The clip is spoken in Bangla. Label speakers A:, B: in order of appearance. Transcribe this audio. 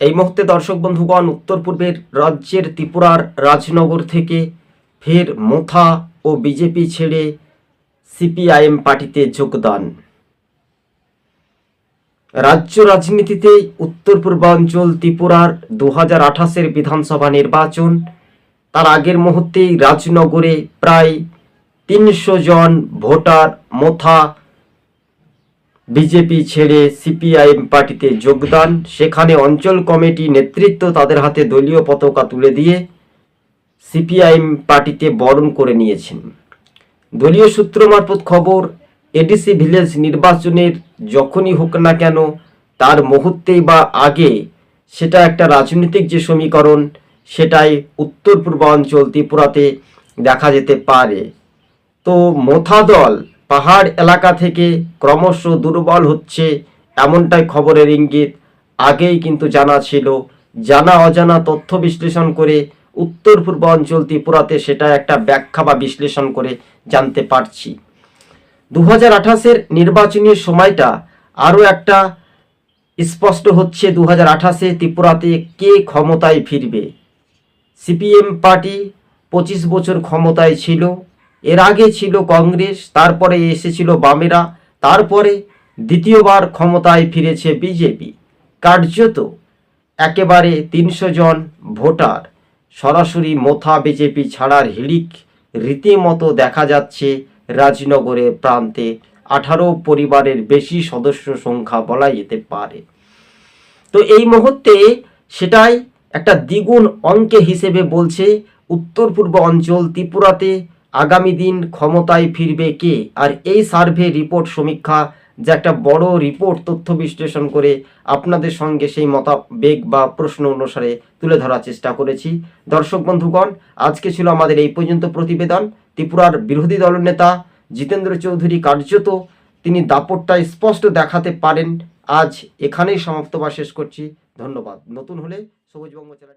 A: এই মুহূর্তে দর্শক বন্ধুগণ, উত্তর পূর্বের রাজ্যের ত্রিপুরার রাজনগর থেকে ফের মোথা ও বিজেপি ছেড়ে সিপিআইএম পার্টিতে যোগদান। রাজ্য রাজনীতিতে উত্তর পূর্বাঞ্চল ত্রিপুরার দু হাজার আঠাশের বিধানসভা নির্বাচন, তার আগের মুহূর্তেই রাজনগরে প্রায় তিনশো জন ভোটার মোথা বিজেপি ছেড়ে সিপিআইএম পার্টিতে যোগদান, সেখানে অঞ্চল কমিটি নেতৃত্ব তাদের হাতে দলীয় পতাকা তুলে দিয়ে সিপিআইএম পার্টিতে বরণ করে নিয়েছেন। দলীয় সূত্র মারফত খবর, এডিসি ভিলেজ নির্বাচনের যখনই হোক না কেন, তার মুহূর্তেই বা আগে সেটা একটা রাজনৈতিক যে সমীকরণ, সেটাই উত্তর পূর্বাঞ্চল ত্রিপুরাতে দেখা যেতে পারে। তো মোথা দল পাহাড় এলাকা থেকে ক্রমশ দুর্বল হচ্ছে এমনটাই খবরের ইঙ্গিত। আগেই কিন্তু জানা ছিল, জানা অজানা তথ্য বিশ্লেষণ করে উত্তর পূর্ব অঞ্চল ত্রিপুরাতে সেটা একটা ব্যাখ্যা বা বিশ্লেষণ করে জানতে পারছি। দু হাজার আঠাশের নির্বাচনী সময়টা আরও একটা স্পষ্ট হচ্ছে দু হাজার আঠাশে ত্রিপুরাতে কে ক্ষমতায় ফিরবে? সিপিএম পার্টি পঁচিশ বছর ক্ষমতায় ছিল এর আগে ছিল কংগ্রেস, তারপরে এসেছিল বামেরা, তারপরে দ্বিতীয়বার ক্ষমতায় ফিরেছে বিজেপি। কার্যত একেবারে তিনশো জন ভোটার, সরাসরি মোথা বিজেপি ছাড়ার হিড়িক রীতিমতো দেখা যাচ্ছে রাজনগরের প্রান্তে। আঠারো পরিবারের বেশি সদস্য সংখ্যা বলা যেতে পারে। তো এই মুহূর্তে সেটাই একটা দ্বিগুণ অঙ্কে হিসেবে বলছে উত্তর পূর্ব অঞ্চল ত্রিপুরাতে আগামী দিন ক্ষমতায় ফিরবে কে? আর এই সার্ভে রিপোর্ট সমীক্ষা যে একটা বড় রিপোর্ট তথ্য বিশ্লেষণ করে আপনাদের সঙ্গে সেই মতাবেগ বা প্রশ্ন অনুসারে তুলে ধরার চেষ্টা করেছি। দর্শক বন্ধুগণ, আজকে ছিল আমাদের এই পর্যন্ত প্রতিবেদন। ত্রিপুরার বিরোধী দলনেতা জিতেন্দ্র চৌধুরী কার্যত তিনি দাপটটা স্পষ্ট দেখাতে পারেন। আজ এখানেই সমাপ্ত বা শেষ করছি। ধন্যবাদ। নতুন হলে সবুজবঙ্গ চ্যানেলটি